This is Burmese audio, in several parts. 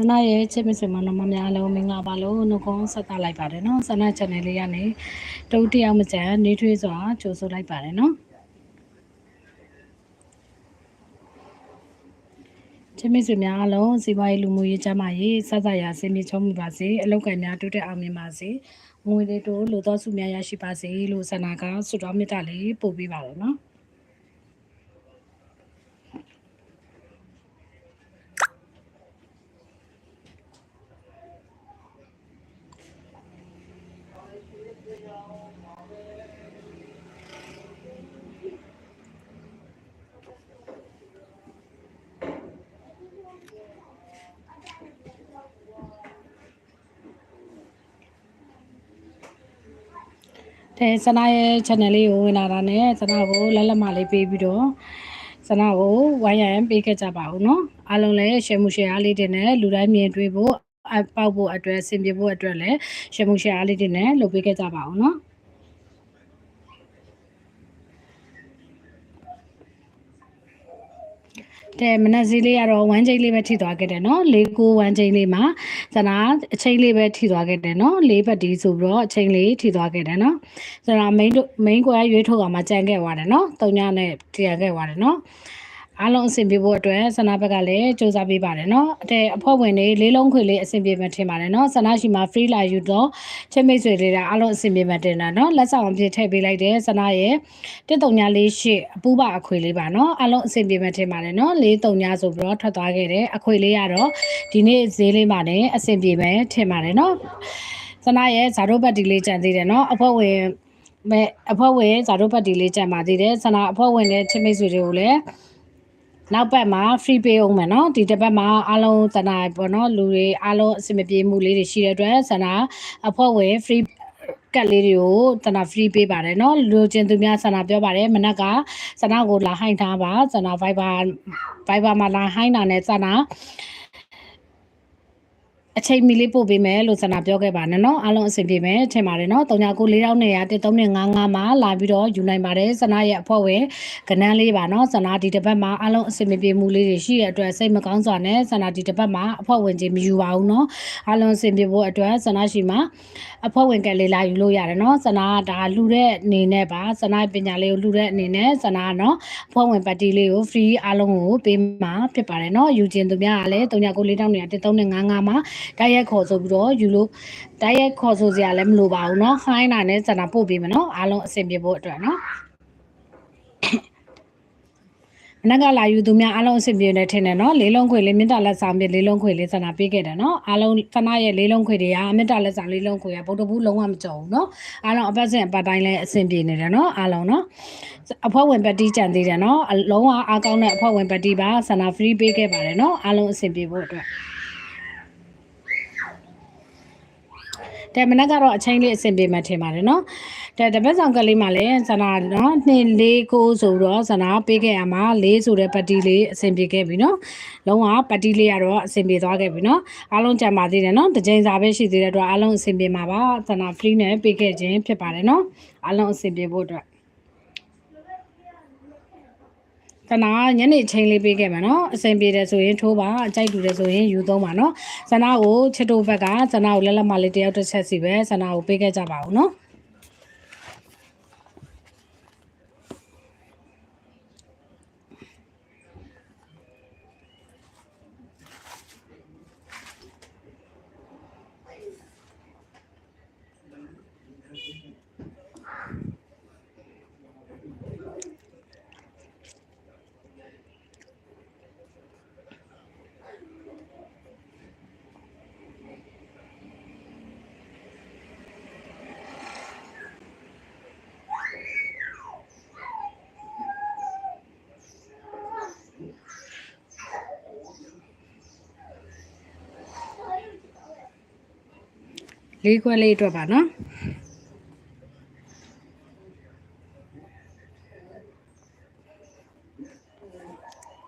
ဆန္ဒရဲ့ချစ်မစင်မနမများအားလုံးမင်္ဂလာပါလို့နှုတ်ခွန်းဆက်သလိုက်ပါတယ်နော်ဆန္ဒ channel လေးကနေတုတ်တယောက်မကြမ်းနေထွေးစွာကြိုဆိုလိုက်ပါတယ်နော်ချစ်မစင်များအားလုံးစီပွားရေးလူမှုရေးကျန်းမာရေးဆက်ဆက်ရာဆင်ပြေချုံးမှုပါစေအလောက်ကံများတိုးတက်အောင်မြင်ပါစေငွေတွေတို့လိုသောစုများရရှိပါစေလို့ဆန္ဒကဆုတောင်းမေတ္တာလေးပို့ပေးပါတယ်နော် တဲ့စနာရဲ့ channel လေးကိုဝင်လာတာနဲ့စနာကိုလက်လက်မလေးပေးပြီးတော့စနာကိုဝိုင်းရံပေးခဲ့ကြပါဦးနော်အားလုံးလည်း share မှု share အားလေးတင်နဲ့လူတိုင်းမြင်တွေ့ဖို့အပေါက်ဖို့အတွက်ဆင်ပြေဖို့အတွက်လည်း share မှု share အားလေးတင်နဲ့လုပ်ပေးခဲ့ကြပါဦးနော် တဲ့မနက်စည်းလေးကတော့1ချိန်လေးပဲထိသွားခဲ့တယ်နော်၄9 1ချိန်လေးမှာဇနာအချိန်လေးပဲထိသွားခဲ့တယ်နော်၄ဘတ်ဒီဆိုပြီးတော့အချိန်လေးထိသွားခဲ့တယ်နော်ဇနာ main main ကိုရွေးထုတ်အောင်မှကြံခဲ့ပါတယ်နော်၃ညနဲ့တည်ရခဲ့ပါတယ်နော် အားလုံးအဆင်ပြေဖို့အတွက်ဆန္ဒဘက်ကလည်းစူးစမ်းပေးပါတယ်เนาะအတဲ့အဖွဲ့ဝင်တွေလေးလုံးခွေလေးအဆင်ပြေမှထင်ပါတယ်เนาะဆန္ဒရှိမှာ free လာယူတော့ချက်မိတ်ဆွေလေးတာအားလုံးအဆင်ပြေမှတင်တာเนาะလက်ဆောင်အဖြစ်ထည့်ပေးလိုက်တယ်ဆန္ဒရဲ့13948အပူပါအခွေလေးပါเนาะအားလုံးအဆင်ပြေမှထင်ပါတယ်เนาะ439ဆိုပြီးတော့ထွက်သွားခဲ့တယ်အခွေလေးကတော့ဒီနေ့ဈေးလေးမှာလည်းအဆင်ပြေမှထင်ပါတယ်เนาะဆန္ဒရဲ့ဇာတို့ဘတ်ဒီလေးကြံသေးတယ်เนาะအဖွဲ့ဝင်မဲ့အဖွဲ့ဝင်ဇာတို့ဘတ်ဒီလေးကြံပါသေးတယ်ဆန္ဒအဖွဲ့ဝင်တဲ့ချက်မိတ်ဆွေတွေကိုလည်း နောက်ပတ်မှာ free pay အောင်မယ်เนาะဒီတစ်ပတ်မှာအားလုံးစနာပေါ့เนาะလူတွေအားလုံးအဆင်မပြေမှုလေးတွေရှိတဲ့အတွက်စနာအဖွဲ့ဝင် free ကတ်လေးတွေကိုစနာ free ပေးပါတယ်เนาะလူချင်းသူများစနာပြောပါတယ်မနက်ကစနာကိုလာဟိုင်းထားပါစနာ Viber Viber မှာလာဟိုင်းတာနဲ့စနာ အချိန်မီလေးပို့ပေးမယ်လို့ဆန္ဒပြောခဲ့ပါနဲ့နော်အားလုံးအဆင်ပြေမယ်ထင်ပါတယ်နော်3994001355မှာလာပြီးတော့ယူနိုင်ပါတယ်ဆန္ဒရဲ့အဖွဲ့ဝင်ကဏန်းလေးပါနော်ဆန္ဒဒီတစ်ပတ်မှာအားလုံးအဆင်မပြေမှုလေးတွေရှိရတဲ့အတွက်စိတ်မကောင်းစွာနဲ့ဆန္ဒဒီတစ်ပတ်မှာအဖွဲ့ဝင်ချင်းမယူပါဘူးနော်အားလုံးအဆင်ပြေဖို့အတွက်ဆန္ဒရှိမှာအဖွဲ့ဝင်ကလေးလာယူလို့ရတယ်နော်ဆန္ဒကဒါလှူတဲ့အနေနဲ့ပါဆန္ဒပညာလေးကိုလှူတဲ့အနေနဲ့ဆန္ဒကနော်အဖွဲ့ဝင်ပါတီလေးကို free အားလုံးကိုပေးမှာဖြစ်ပါတယ်နော်ယူခြင်းသူများကလည်း3994001355မှာတိုက်ရိုက်ခေါ်ဆိုပြီးတော့ယူလို့တိုက်ရိုက်ခေါ်ဆိုစရာလည်းမလိုပါဘူးเนาะဟိုင်းတာနဲ့စတာပို့ပေးမယ်เนาะအားလုံးအဆင်ပြေဖို့အတွက်เนาะမနက်ကလာယူသူများအားလုံးအဆင်ပြေနေထင်တယ်เนาะလေးလုံးခွေလေးမြင့်တာလက်ဆောင်ပြလေးလုံးခွေလေးစတာပေးခဲ့တယ်เนาะအားလုံးဖနာရဲ့လေးလုံးခွေတွေကမြင့်တာလက်ဆောင်လေးလုံးခွေကဗုဒ္ဓဘူးလုံးဝမကြော်ဘူးเนาะအားလုံးအပတ်စဉ်အပတ်တိုင်းလည်းအဆင်ပြေနေတယ်เนาะအားလုံးเนาะအဖွဲ့ဝင်ပတ်တီးကြံသေးတယ်เนาะအလုံးဝအားကောင်းတဲ့အဖွဲ့ဝင်ပတ်တီးပါစနာ free ပေးခဲ့ပါတယ်เนาะအားလုံးအဆင်ပြေဖို့အတွက် တဲ့မနက်ကတော့အချင်းလေးအဆင်ပြေမှထင်ပါတယ်နော်တဲ့တပတ်ဆောင်ကလေးမှလည်းဇနာနော်2 4 9ဆိုတော့ဇနာပေးခဲ့ရမှာ4ဆိုတဲ့ပတ်တီလေးအဆင်ပြေခဲ့ပြီနော်လုံးဝပတ်တီလေးကတော့အဆင်ပြေသွားခဲ့ပြီနော်အားလုံးကြံပါသေးတယ်နော်တစ်ချိန်စာပဲရှိသေးတဲ့အတွက်အားလုံးအဆင်ပြေမှာပါဇနာ free နဲ့ပေးခဲ့ခြင်းဖြစ်ပါတယ်နော်အားလုံးအဆင်ပြေဖို့အတွက် တနာညနေချိန်လေးပေးခဲ့မယ်နော်အဆင်ပြေတယ်ဆိုရင်ထိုးပါအကြိုက်တူတယ်ဆိုရင်ယူသုံးပါနော်ဇနာကိုချစ်တို့ဘက်ကဇနာကိုလက်လက်မလေးတယောက်တစ်ချက်စီပဲဇနာကိုပေးခဲ့ကြပါဦးနော် လေးခွဲလေးအတွက်ပါနော်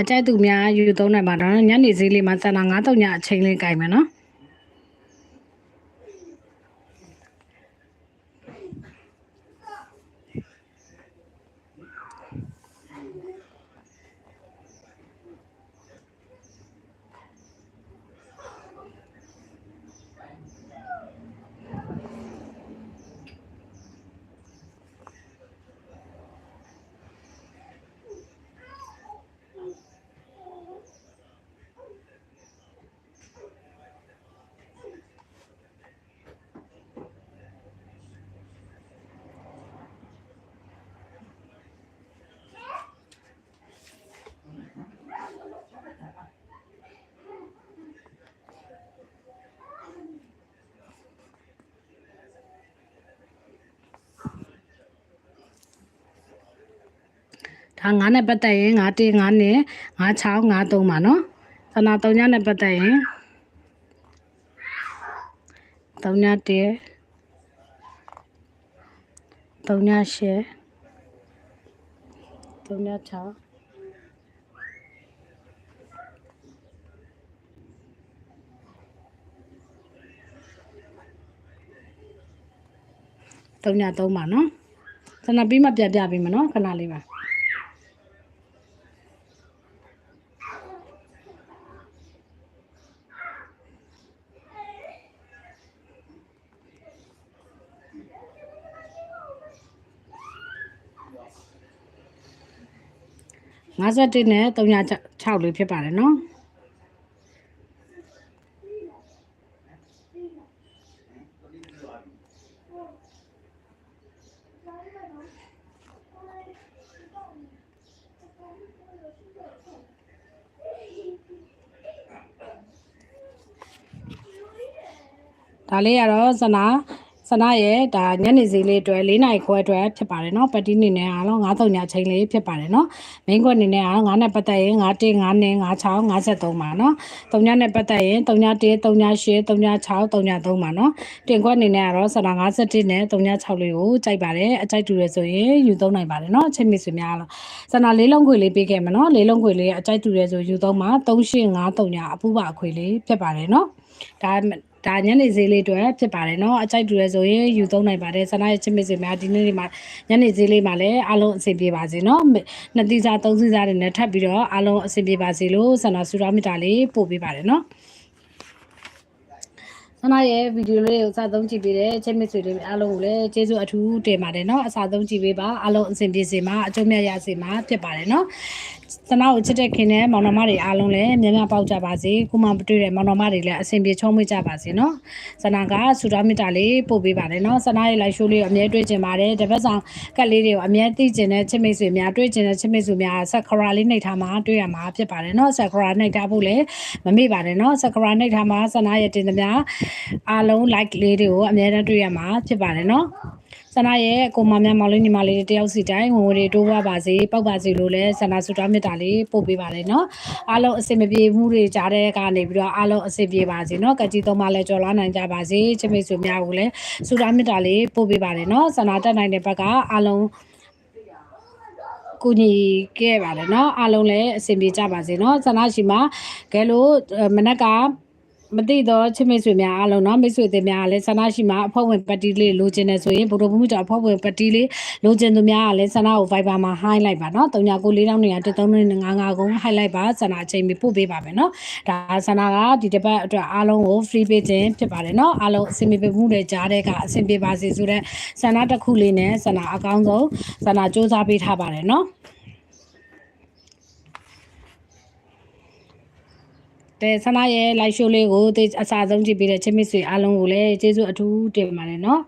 အကြိုက်သူများယူသုံးနိုင်ပါတော့ညနေဈေးလေးမှာစံတာ9တုံညအချိန်လေးကြိုင်မယ်နော် ဒါ9နဲ့ပတ်သက်ရင်9 1 9နဲ့9 6 9 3ပါနော်ဆနာ3ညနဲ့ပတ်သက်ရင်3ည1 3ည8 3ည6 3ည3ပါနော်ဆနာပြီးမှပြန်ပြပေးမယ်နော်ခဏလေးပါ 51နဲ့3ည6လေးဖြစ်ပါတယ်နော်ဒါလေးကတော့စနာ စနာရဲ့ဒါညနေစီလေးအတွက်၄နိုင်ခွဲအတွက်ဖြစ်ပါတယ်เนาะပတ်တီးနေနဲ့အားလုံး9တုံညာချိန်လေးဖြစ်ပါတယ်เนาะမင်းခွက်နေနဲ့အား9နဲ့ပတ်သက်ရင်9 1 9နဲ့9 6 53ပါเนาะတုံညာနဲ့ပတ်သက်ရင်တုံညာ1တုံညာ8တုံညာ6တုံညာ3ပါเนาะတင်ခွက်နေနဲ့ကတော့စနာ51နဲ့တုံညာ6လေးကိုကြိုက်ပါတယ်အကြိုက်တူရဆိုရင်ယူသုံးနိုင်ပါတယ်เนาะအချိန်မီဆွေများလို့စနာလေးလုံးခွေလေးပေးခဲ့မယ်เนาะလေးလုံးခွေလေးအကြိုက်တူရဆိုယူသုံးမှာ38 5တုံညာအပူပါအခွေလေးဖြစ်ပါတယ်เนาะဒါ ဒါညနေဈေးလေးတွေဖြစ်ပါတယ်เนาะအကြိုက်တူရဲဆိုရင်ယူသုံးနိုင်ပါတယ်ဆန္ဒရဲ့ချစ်မစ်စေများဒီနေ့လေးမှာညနေဈေးလေးမှာလည်းအားလုံးအဆင်ပြေပါစေเนาะနှစ်သီးစားသုံးသီးစားတွေနဲ့ထပ်ပြီးတော့အားလုံးအဆင်ပြေပါစေလို့ဆန္ဒဆူရမီတာလေးပို့ပေးပါတယ်เนาะဆန္ဒရဲ့ဗီဒီယိုလေးကိုအစားသုံးကြည့်ပေးတဲ့ချစ်မစ်ဆွေတွေအားလုံးကိုလည်းကျေးဇူးအထူးတင်ပါတယ်เนาะအစားသုံးကြည့်ပေးပါအားလုံးအဆင်ပြေစေမှာအကျိုးမြတ်ရစေမှာဖြစ်ပါတယ်เนาะ သနာကိုချစ်တဲ့ခင်နဲ့မောင်နှမတွေအားလုံးလည်းများများပေါက်ကြပါစေခုမှမတွေ့တဲ့မောင်နှမတွေလည်းအဆင်ပြေချောမွေ့ကြပါစေနော်ဇနာကဆူတောင်းမြတ်တာလေးပို့ပေးပါတယ်နော်ဇနာရဲ့ live show လေးကိုအမြဲတွေ့ကျင်ပါတယ်တပတ်ဆောင်ကတ်လေးတွေကိုအမြဲသိကျင်တဲ့ချစ်မိတ်ဆွေများတွေ့ကျင်တဲ့ချစ်မိတ်ဆွေများဆက်ခရာလေးနှိပ်ထားမှာတွေ့ရမှာဖြစ်ပါတယ်နော်ဆက်ခရာနှိပ်ထားဖို့လည်းမမေ့ပါနဲ့နော်ဆက်ခရာနှိပ်ထားမှာဇနာရဲ့တင်သမျှအားလုံး like လေးတွေကိုအမြဲတမ်းတွေ့ရမှာဖြစ်ပါတယ်နော် ဆန္ဒရဲ့ကိုမများမောင်လေးညီမလေးတယောက်စီတိုင်းဝင်ဝင်တွေတိုးပါပါစေပောက်ပါစေလို့လည်းဆန္ဒဆုတောင်းမေတ္တာလေးပို့ပေးပါလေနော်အားလုံးအဆင်မပြေမှုတွေကြားတဲ့ကနေပြီးတော့အားလုံးအဆင်ပြေပါစေနော်ကကြီးသုံးပါလဲကြော်လွားနိုင်ကြပါစေချစ်မိတ်ဆွေများကိုလည်းဆုတောင်းမေတ္တာလေးပို့ပေးပါလေနော်ဆန္ဒတက်နိုင်တဲ့ဘက်ကအားလုံးကူညီခဲ့ပါတယ်เนาะအားလုံးလည်းအဆင်ပြေကြပါစေเนาะဆန္ဒရှိမှာကဲလို့မနက်က မသိတော့ချစ်မိတ်ဆွေများအားလုံးเนาะမိတ်ဆွေတွေများလည်းဆန္ဒရှိမှာအဖွဲ့ဝင်ပတ်တီးလေးလိုချင်နေဆိုရင်ဘုဒ္ဓဘုမှုကြောင့်အဖွဲ့ဝင်ပတ်တီးလေးလိုချင်သူများကလည်းဆန္ဒကို Viber မှာ high လိုက်ပါเนาะ39943955ကို high လိုက်ပါဆန္ဒအချိန်ပြီးပို့ပေးပါမယ်เนาะဒါဆန္ဒကဒီတစ်ပတ်အတွက်အားလုံးကို free ပေးခြင်းဖြစ်ပါတယ်เนาะအားလုံးအဆင်ပြေမှုတွေကြားတဲ့ကအဆင်ပြေပါစေဆိုတဲ့ဆန္ဒတစ်ခုလေးနဲ့ဆန္ဒအကောင်းဆုံးဆန္ဒစ조사ပေးထားပါတယ်เนาะ တဲ့ဆနာရဲ့ live show လေးကိုသိအစားဆုံးကြည့်ပေးတဲ့ချစ်မစ်ဆွေအားလုံးကိုလည်းကျေးဇူးအထူးတင်ပါတယ်နော်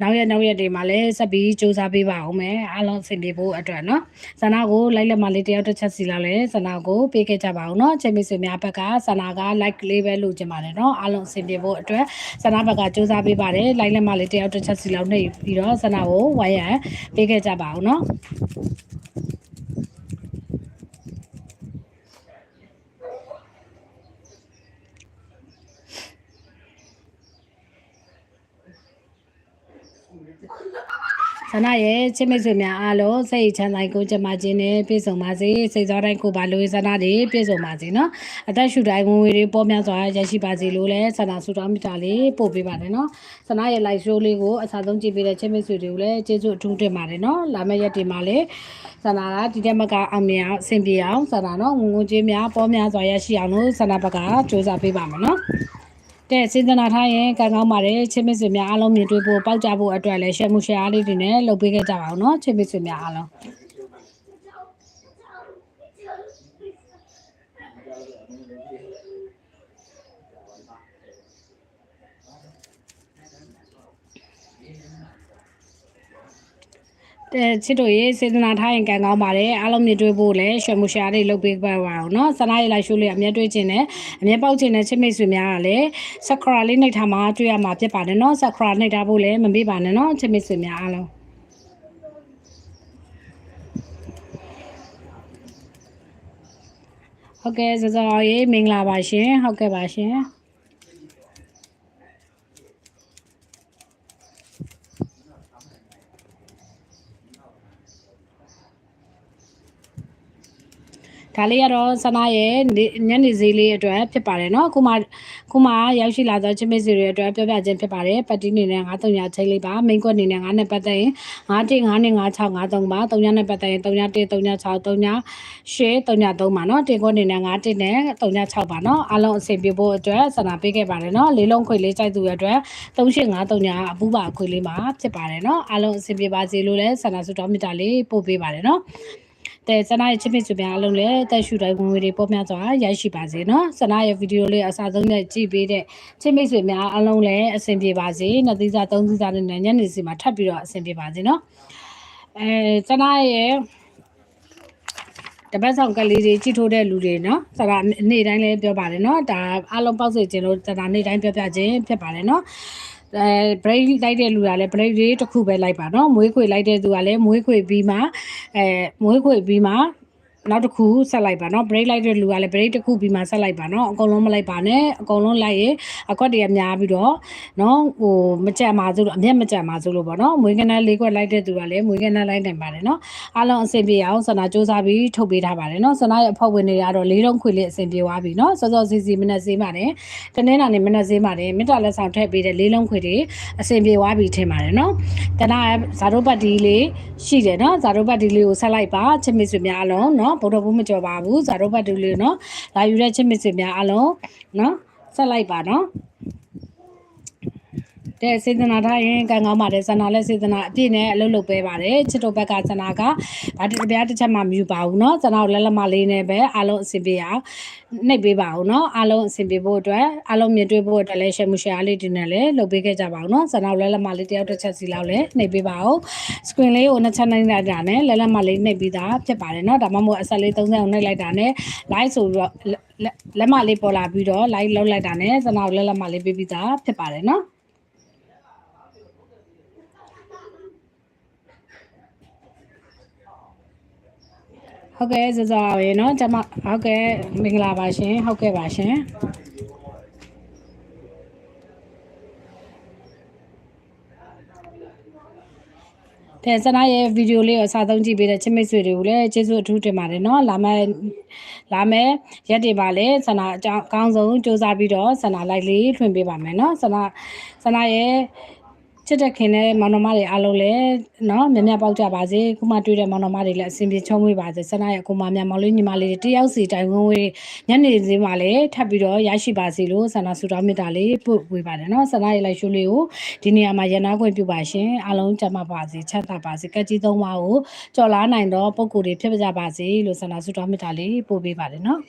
နောက်ရက်နောက်ရက်တွေမှာလည်းဆက်ပြီးစူးစမ်းပေးပါဦးမယ်အားလုံးဆင်ပြေဖို့အတွက်နော်ဆနာကို like လက်မလေးတယောက်တစ်ချက်စီလာလဲဆနာကိုပေးခဲ့ကြပါဦးနော်ချစ်မစ်ဆွေများဘက်ကဆနာက like လေးပဲလို့ကြင်ပါတယ်နော်အားလုံးဆင်ပြေဖို့အတွက်ဆနာဘက်ကစူးစမ်းပေးပါတယ် like လက်မလေးတယောက်တစ်ချက်စီလောက်နှိပ်ပြီးတော့ဆနာကိုဝိုင်းရန်ပေးခဲ့ကြပါဦးနော် ဌာနရဲ့ချစ်မိတ်ဆွေများအားလုံးစိတ်ချမ်းသာကိုကြမှာခြင်းနဲ့ပြည့်စုံပါစေစိတ်စောတိုင်းကိုပါလိုရင်းဆန္ဒတွေပြည့်စုံပါစေနော်အသက်ရှူတိုင်းဝင်ဝေတွေပေါ်များစွာရရှိပါစေလို့လည်းဆန္ဒဆုတောင်းမြတ်တာလေးပို့ပေးပါတယ်နော်ဌာနရဲ့ live show လေးကိုအစားဆုံးကြည့်ပေးတဲ့ချစ်မိတ်ဆွေတွေကိုလည်းကျေးဇူးအထူးတင်ပါတယ်နော်လာမယ့်ရက်တွေမှာလည်းဆန္ဒကဒီတက်မကအမြင်အောင်အဆင်ပြေအောင်ဆန္ဒနော်ငုံငုံကြီးများပေါ်များစွာရရှိအောင်လို့ဆန္ဒဘက်ကစ조사ပေးပါမယ်နော် တဲ့စေတနာထားရင်ကံကောင်းပါတယ်ချစ်မစ်ဆွေများအားလုံးမြင်တွေ့ဖို့ပေါက်ကြဖို့အတွက်လည်းရှယ်မှုရှယ်အားလေးတွေနဲ့လုပ်ပေးခဲ့ကြပါအောင်เนาะချစ်မစ်ဆွေများအားလုံး ချစ်တို့ရေစေတနာထားရင်ကံကောင်းပါတယ်အားလုံးမြင်တွေ့ဖို့လည်းရွှေမူရှာလေးလုပ်ပေးပါပါအောင်နော်ဆန္ဒရလိုက်ရှိုးလေးအမြဲတွေ့ခြင်းနဲ့အမြဲပေါက်ခြင်းနဲ့ချစ်မိတ်ဆွေများကလည်းဆခရာလေးနှိပ်ထားမှာတွေ့ရမှာဖြစ်ပါတယ်နော်ဆခရာနှိပ်ထားဖို့လည်းမမေ့ပါနဲ့နော်ချစ်မိတ်ဆွေများအားလုံးဟုတ်ကဲ့ဇဇော်ရေမင်္ဂလာပါရှင်ဟုတ်ကဲ့ပါရှင် ဒါလေးကတော့ဆနာရဲ့နေ့ညနေဈေးလေးအတွက်ဖြစ်ပါတယ်เนาะခုမှခုမှရောက်ရှိလာတော့ချင်းမေးစီတွေအတွက်ပြောပြခြင်းဖြစ်ပါတယ်ပတ်တီနေနဲ့9300ချိန်လေးပါမိန်ကွက်နေနဲ့9နဲ့ပတ်သက်ရင်9 9နဲ့9653ပါ3နဲ့ပတ်သက်ရင်31 36 3 8 33ပါเนาะတင်ကွက်နေနဲ့9တစ်နဲ့36ပါเนาะအားလုံးအဆင်ပြေဖို့အတွက်ဆန္ဒပေးခဲ့ပါတယ်เนาะလေးလုံးခွေလေးကြိုက်သူရဲ့အတွက်3853အပူပါခွေလေးမှာဖြစ်ပါတယ်เนาะအားလုံးအဆင်ပြေပါစေလို့လည်းဆန္ဒဆုတောင်းမေတ္တာလေးပို့ပေးပါတယ်เนาะ တဲ့စနာရဲ့ချစ်မြစ်စုပြန်အလုံးလည်းတက်ရှူတိုင်းဝင်ဝင်တွေပေါ်များစွာရရှိပါစေနော်စနာရဲ့ဗီဒီယိုလေးအစားဆုံးနဲ့ကြည့်ပေးတဲ့ချစ်မြစ်စုများအလုံးလည်းအဆင်ပြေပါစေနှစ်သီးစားသုံးသီးစားနဲ့ညနေစီမှာထပ်ပြီးတော့အဆင်ပြေပါစေနော်အဲစနာရဲ့တပတ်ဆောင်ကလေးတွေကြည့်ထိုးတဲ့လူတွေနော်စကားနေ့တိုင်းလည်းပြောပါတယ်နော်ဒါအလုံးပေါက်စေခြင်းလို့စကားနေ့တိုင်းပြောပြခြင်းဖြစ်ပါတယ်နော် အဲ break လိုက်တဲ့လူကလည်း break လေးတစ်ခုပဲလိုက်ပါနော်မွေးခွေလိုက်တဲ့သူကလည်းမွေးခွေပြီးမှအဲမွေးခွေပြီးမှ နောက်တစ်ခုဆက်လိုက်ပါနော် break လိုက်တဲ့လူကလည်း break တစ်ခုပြီးမှဆက်လိုက်ပါနော်အကုန်လုံးမလိုက်ပါနဲ့အကုန်လုံးလိုက်ရင်အကွက်တွေကများပြီးတော့နော်ဟိုမကြံပါစို့အမျက်မကြံပါစို့လို့ပေါ့နော်မွေးကနန်းလေးကွက်လိုက်တဲ့သူကလည်းမွေးကနန်းလိုက်နိုင်ပါတယ်နော်အားလုံးအဆင်ပြေအောင်ဆန္ဒစူးစမ်းပြီးထုတ်ပေးထားပါတယ်နော်ဆန္ဒရဲ့အဖွဲ့ဝင်တွေကတော့လေးလုံးခွေလေးအဆင်ပြေသွားပြီနော်စောစောစီစီမနက်စေးပါတယ်တနေ့နာနေမနက်စေးပါတယ်မေတ္တာလက်ဆောင်ထည့်ပေးတဲ့လေးလုံးခွေတွေအဆင်ပြေသွားပြီထင်ပါတယ်နော်တနာဇာတို့ပတ်ဒီလေးရှိတယ်နော်ဇာတို့ပတ်ဒီလေးကိုဆက်လိုက်ပါချစ်မိတ်ဆွေများအလုံးနော်နော်ဗုဒ္ဓဘုမကြော်ပါဘူးဇာတို့ဘတ်တူလေးနော်လာယူတဲ့ချစ်မစ်ဆွေများအားလုံးနော်ဆက်လိုက်ပါနော် တဲ့စေတနာထားရင်ကံကောင်းပါတယ်ဆန္ဒလည်းစေတနာအပြည့်နဲ့အလုပ်လုပ်ပေးပါတယ်ချစ်တို့ဘက်ကဆန္ဒကဘာတပြားတစ်ချက်မှမယူပါဘူးเนาะဆန္ဒကိုလက်လက်မလေးနဲ့ပဲအားလုံးအဆင်ပြေအောင်နှိပ်ပေးပါဦးเนาะအားလုံးအဆင်ပြေဖို့အတွက်အားလုံးမြင်တွေ့ဖို့အတွက်လည်း share မှု share လေးတင်နဲ့လည်းလုပ်ပေးခဲ့ကြပါဦးเนาะဆန္ဒကိုလက်လက်မလေးတယောက်တစ်ချက်စီလောက်လည်းနှိပ်ပေးပါဦး screen လေးကိုနှစ်ချက်နှိပ်လိုက်တာနဲ့လက်လက်မလေးနှိပ်ပြီးသားဖြစ်ပါတယ်เนาะဒါမှမဟုတ်အဆက်လေး30အောင်နှိပ်လိုက်တာနဲ့ live ဆိုပြီးတော့လက်မလေးပေါ်လာပြီးတော့ live လောက်လိုက်တာနဲ့ဆန္ဒကိုလက်လက်မလေးပေးပြီးသားဖြစ်ပါတယ်เนาะ ဟုတ်ကဲ့စစောရေเนาะကျွန်မဟုတ်ကဲ့မင်္ဂလာပါရှင်ဟုတ်ကဲ့ပါရှင်တဲ့စနာရဲ့ဗီဒီယိုလေးကိုအစားသုံးကြည့်ပေးတဲ့ချစ်မိတ်ဆွေတွေကိုလည်းကျေးဇူးအထူးတင်ပါတယ်เนาะလာမယ့်လာမယ့်ရက်တွေပါလဲစနာအကြောင်းအကောင်းဆုံးစူးစမ်းပြီးတော့စနာလိုက်လေးထွင်ပေးပါမယ်เนาะစနာစနာရဲ့ ချစ်တဲ့ခင်တဲ့မောင်နှမတွေအားလုံးလည်းနော်မြတ်မြတ်ပေါက်ကြပါစေခုမှတွေ့တဲ့မောင်နှမတွေလည်းအစဉ်ပြေချုံးဝေးပါစေဆန္ဒရဲ့ကိုမမြတ်မောင်လေးညီမလေးတွေတယောက်စီတိုင်ဝန်းဝေးညနေစင်းမှာလည်းထပ်ပြီးတော့ရရှိပါစေလို့ဆန္ဒဆုတောင်းမေတ္တာလေးပို့ဝေးပါတယ်နော်ဆန္ဒရဲ့လိုက်ရှုလေးကိုဒီနေရာမှာရနာခွင့်ပြုပါရှင်အားလုံးကြမှာပါစေချမ်းသာပါစေကက်ကြီးသုံးပါးကိုကြော်လားနိုင်တော့ပုံကိုယ်တွေဖြစ်ပါကြပါစေလို့ဆန္ဒဆုတောင်းမေတ္တာလေးပို့ပေးပါတယ်နော်